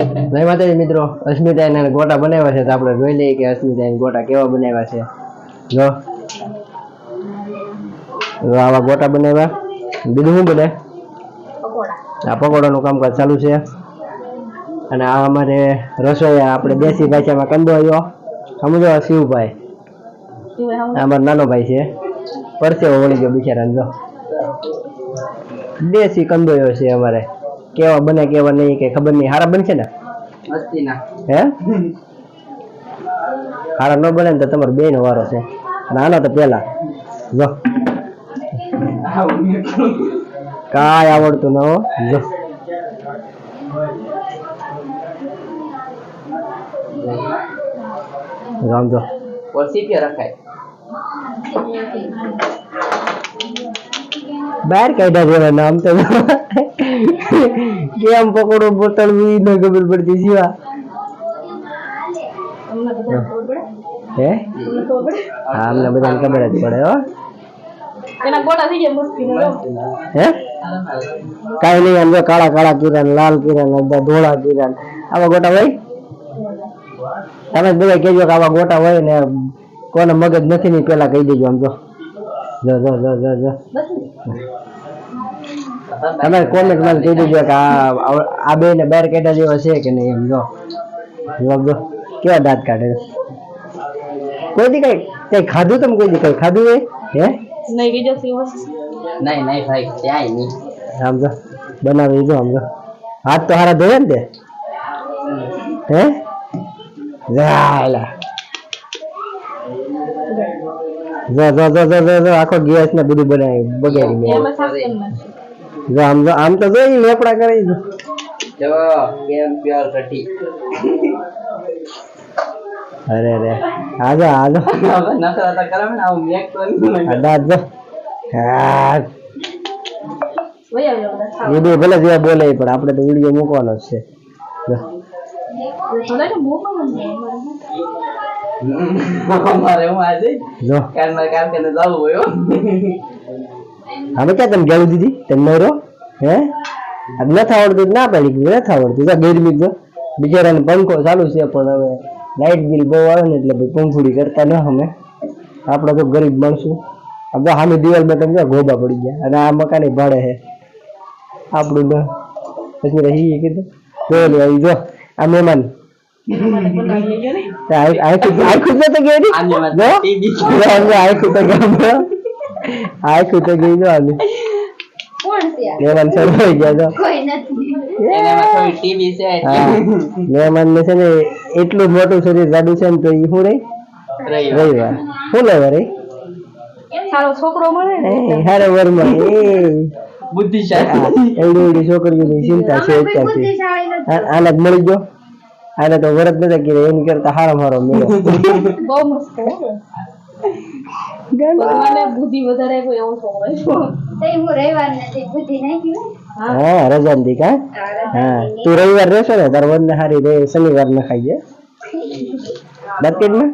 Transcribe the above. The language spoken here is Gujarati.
જય માતાજી મિત્રો અસ્મિતા એના ગોટા બનાવ્યા છે તો આપણે જોઈ લઈએ કે અસ્મિતા ગોટા કેવા બનાવ્યા છે. જો. આવા ગોટા બનાવ્યા. બીજું શું બને આ પકોડાનું કામકાજ ચાલુ છે. અને આ અમારે રસોઈ આપણે દેશી ભાષામાં કંદો આવ્યો સમજો શિવભાઈ? અમારો નાનો ભાઈ છે. પરસેવો વળી ગયો બિચારાને જો. દેશી કંદોયો છે અમારે. કેવા બને કેવા નહીં કે ખબર નહીં. હારા બનશે ને? હે? હારા ન બને તો તમારો બે નો વારો છે. અને આનો તો પેલા જો. કાંઈ આવડતું ન હો. જો. રામ જો. બહાર કાઢ્યા જેવા નામ તો કેમ પકોડો બોતલ બી ન ખબર પડતી જીવા. હે? હા અમને બધાને ખબર જ પડે હો. એના ગોળા થઈ ગયા મસ્તી હે. કાઈ નહીં આમ જો કાળા કાળા કિરણ લાલ કિરણ બધા ધોળા કિરણ. આવા ગોટા હોય? તમે બધા કહેજો કે આવા ગોટા હોય ને કોને મગજ નથી ની પેલા કહી દેજો આમ જો. જો જો જો જો જો. તમે કોમેન્ટમાં કહી દેજો કે આ આ બે ને બાર કાઢ્યા જેવા છે કે નહીં એમ જો. જો કેવા દાંત કાઢે કોઈ દી કઈ કઈ ખાધું તમે કોઈ દી? કઈ ખાધું એ? હે? નહીં બીજો સિવસ નહીં નહીં ભાઈ ક્યાંય નહીં. આમ જો બનાવી દીધો આમ જો. હાથ તો હારા ધોયા ને તે? હે? ઝાલા. જો જો જો જો જો જો આખો ગેસ ને બધું બનાવી બગાડી જો આમ જો આમ તો જોઈ લેપડા કરી જો જો કેમ પ્યોર કટી અરે અરે આજો આજો. નખરા તો કરે ને આવું મેક તો નહીં આ જો. હા. બે ભલે જે બોલે પણ આપણે તો વીડિયો મૂકવાનો જ છે. અમારે હું આજે જો. કાલ કે જવું હોય. અમે ક્યાં તમે ગેલું દીધી? તમે નવરો? હે? નથી આવડતું ના પડી નથી આવડતું. ગરમી તો બિચારાને પંખો ચાલુ છે પણ હવે લાઇટ બિલ બહુ આવે ને એટલે ભાઈ પંખુડી કરતા ન અમે. આપણે તો ગરીબ માણસું. તો સામે દિવાલમાં તમે ગોબા પડી ગયા. અને આ મકાન ભાડે છે. આપણું ન પછી રહી કીધું. જો લે અહીં જો. આ મહેમાન. ગયો ને તે આઈ- આખું આખું આખું તો ગામ આખું તો ગઈ જો આને કોણ છે આ? મહેમાન હોય ગયા તો કોઈ નથી. એનામાં થોડી ટીવી છે? હા. મહેમાન ને છે ને એટલું મોટું શરીર જાડું છે ને તો ઈ શું રહી રવિવાર. શું લેવા રહી સારો છોકરો મળે ને? હારે વરમાં એ. બુદ્ધિશાળી. એવડી એવડી છોકરીઓની ચિંતા છે અત્યારથી. આ- આને મળી ગયો. આને તો વરત નથી કર્યા એની કરતા હારો મારો મળ્યો બહુ મસ્ત છે મને બુદ્ધિ વધારે કોઈ એવો છોકરો આવ્યો. હા હા. રજાનથી કા? હા તું રવિવાર રહેશે ને? તાર વન હારી રે શનિવાર ના ખાઈએ બર્કેટ માર્કેટમાં